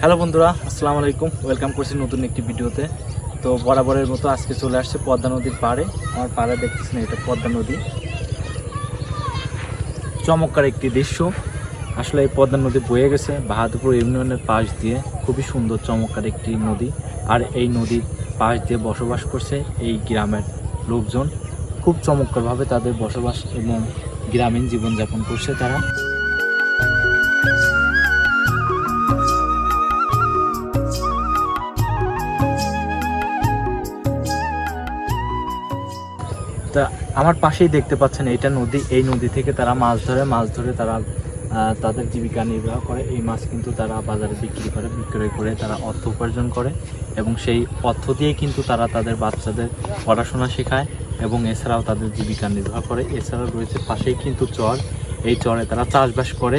Hello বন্ধুরা, আসসালামু আলাইকুম। ওয়েলকাম করছি নতুন একটি ভিডিওতে। তো বরাবরের মতো আজকে চলে আসছে পদ্মা নদীর পাড়ে। আমার পাড়ে দেখতেছেন এটা পদ্মা নদী। চমৎকার একটি দৃশ্য। আসলে এই পদ্মা নদী বয়ে গেছে বাহাদুরপুর ইউনিয়নের পাশ দিয়ে। খুবই সুন্দর, চমৎকার একটি নদী। আর এই নদীর পাশ দিয়ে বসবাস করছে এই গ্রামের লোকজন। খুব চমৎকারভাবে তাদের বসবাস এবং গ্রামীণ জীবনযাপন করছে তারা। তা আমার পাশেই দেখতে পাচ্ছেন এটা নদী, এই নদী থেকে তারা মাছ ধরে মাছ ধরে তারা তাদের জীবিকা নির্বাহ করে। এই মাছ কিন্তু তারা বাজারে বিক্রি করে, বিক্রয় করে, তারা অর্থ উপার্জন করে এবং সেই অর্থ দিয়ে কিন্তু তারা তাদের বাচ্চাদের পড়াশোনা শেখায় এবং এছাড়াও তাদের জীবিকা নির্বাহ করে। এছাড়াও রয়েছে পাশেই কিন্তু চর। এই চরে তারা চাষবাস করে।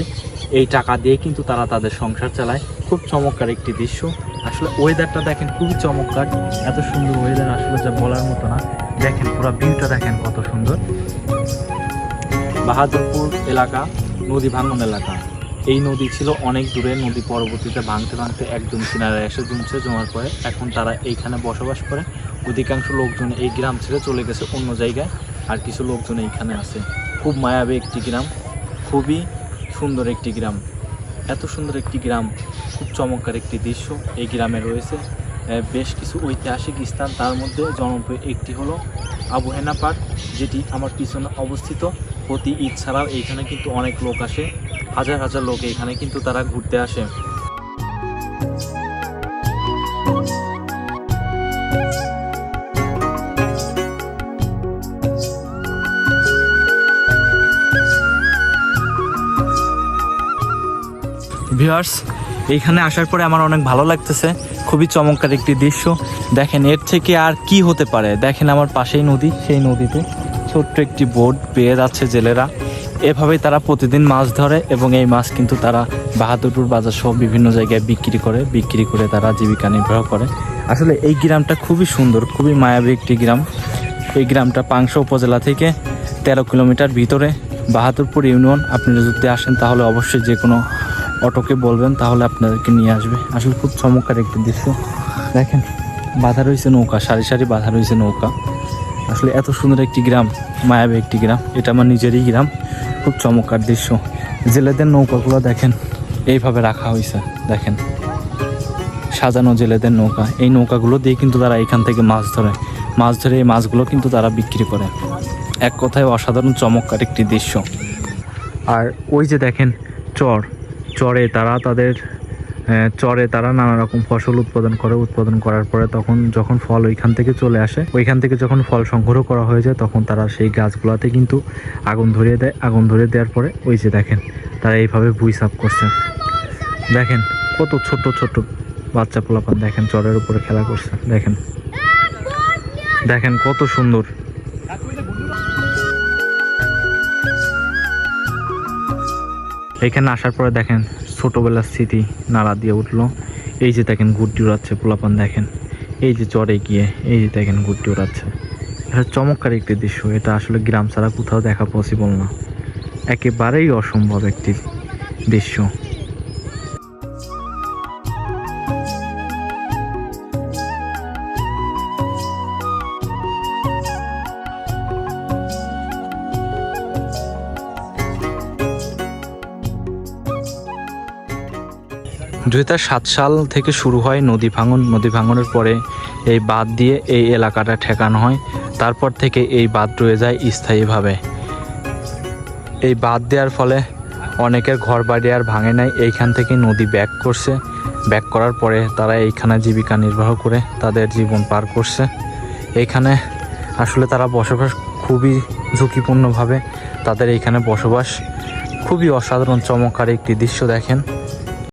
এই টাকা দিয়ে কিন্তু তারা তাদের সংসার চালায়। খুব চমৎকার একটি দৃশ্য। আসলে ওয়েদারটা দেখেন খুবই চমৎকার। এত সুন্দর ওয়েদার আসলে যা বলার মতো না। দেখেন, পুরো ভিউটা দেখেন কত সুন্দর। বাহাদুরপুর এলাকা, নদী ভাঙন এলাকা। এই নদী ছিল অনেক দূরে, নদী পরবর্তীতে ভাঙতে ভাঙতে একদম কিনারে এসে জমছে, জমার পরে এখন তারা এইখানে বসবাস করে। অধিকাংশ লোকজন এই গ্রাম ছেড়ে চলে গেছে অন্য জায়গায়, আর কিছু লোকজন এইখানে আছে। খুব মায়াবী একটি গ্রাম, খুবই সুন্দর একটি গ্রাম। এত সুন্দর একটি গ্রাম, খুব চমৎকার একটি দৃশ্য এই গ্রামে রয়েছে। বেশ কিছু ঐতিহাসিক স্থান তার মধ্যে জনপ্রিয় একটি হলো আবুহেনা পার্ক, যেটি আমার পিছনে অবস্থিত। প্রতি ঈদ ছাড়াও এইখানে কিন্তু অনেক লোক আসে, হাজার হাজার লোক এখানে কিন্তু তারা ঘুরতে আসে। ভিউয়ার্স, এইখানে আসার পরে আমার অনেক ভালো লাগতেছে। খুবই চমৎকার একটি দৃশ্য। দেখেন, এর থেকে আর কি হতে পারে? দেখেন আমার পাশেই নদী, সেই নদীতে ছোট্ট একটি বোট পেয়ে যাচ্ছে জেলেরা। এভাবেই তারা প্রতিদিন মাছ ধরে এবং এই মাছ কিন্তু তারা বাহাদুরপুর বাজার সহ বিভিন্ন জায়গায় বিক্রি করে বিক্রি করে তারা জীবিকা নির্বাহ করে। আসলে এই গ্রামটা খুবই সুন্দর, খুবই মায়াবী একটি গ্রাম। এই গ্রামটা পাংশা উপজেলা থেকে তেরো কিলোমিটার ভিতরে বাহাদুরপুর ইউনিয়ন। আপনি যদি আসেন তাহলে অবশ্যই যে কোনো অটোকে বলবেন, তাহলে আপনাদেরকে নিয়ে আসবে। আসলে খুব চমৎকার একটি দৃশ্য। দেখেন, বাধা রয়েছে নৌকা, সারি সারি বাধা রয়েছে নৌকা। আসলে এত সুন্দর একটি গ্রাম, মায়াবী একটি গ্রাম। এটা আমার নিজেরই গ্রাম। খুব চমৎকার দৃশ্য। জেলেদের নৌকাগুলো দেখেন, এইভাবে রাখা হয়েছে। দেখেন, সাজানো জেলেদের নৌকা। এই নৌকাগুলো দিয়ে কিন্তু তারা এখান থেকে মাছ ধরে। মাছ ধরে এই মাছগুলো কিন্তু তারা বিক্রি করে। এক কথায় অসাধারণ চমৎকার একটি দৃশ্য। আর ওই যে দেখেন, চর। চরে তারা তাদের চরে তারা নানা রকম ফসল উৎপাদন করে, উৎপাদন করার পরে তখন যখন ফল ওইখান থেকে চলে আসে, ওইখান থেকে যখন ফল সংগ্রহ করা হয়ে যায়, তখন তারা সেই গাছগুলোতে কিন্তু আগুন ধরিয়ে দেয়। আগুন ধরিয়ে দেওয়ার পরে ওই যে দেখেন, তারা এইভাবে বুই সাফ করছে। দেখেন কত ছোট ছোট বাচ্চা পোলাপান দেখেন চরের উপরে খেলা করছে। দেখেন দেখেন কত সুন্দর। এখানে আসার পরে দেখেন ছোটোবেলার স্মৃতি নাড়া দিয়ে উঠল। এই যে দেখেন গুড্ডি উড়াচ্ছে, পোলাপান দেখেন। এই যে চরে গিয়ে, এই যে দেখেন গুড্ডি উড়াচ্ছে। এটা চমৎকার একটি দৃশ্য। এটা আসলে গ্রাম ছাড়া কোথাও দেখা পসিবল না। একেবারেই অসম্ভব একটি দৃশ্য। দুই সাল থেকে শুরু হয় নদী ভাঙন। নদী ভাঙনের পরে এই বাঁধ দিয়ে এই এলাকাটা ঠেকানো হয়। তারপর থেকে এই বাঁধ রয়ে যায় স্থায়ীভাবে। এই বাঁধ দেওয়ার ফলে অনেকের ঘর বাড়ি আর ভাঙে নাই। এইখান থেকে নদী ব্যাক করছে। ব্যাক করার পরে তারা এইখানে জীবিকা নির্বাহ করে তাদের জীবন পার করছে। এইখানে আসলে তারা বসবাস খুবই ঝুঁকিপূর্ণভাবে। তাদের এইখানে বসবাস খুবই অসাধারণ চমৎকার একটি দৃশ্য দেখেন।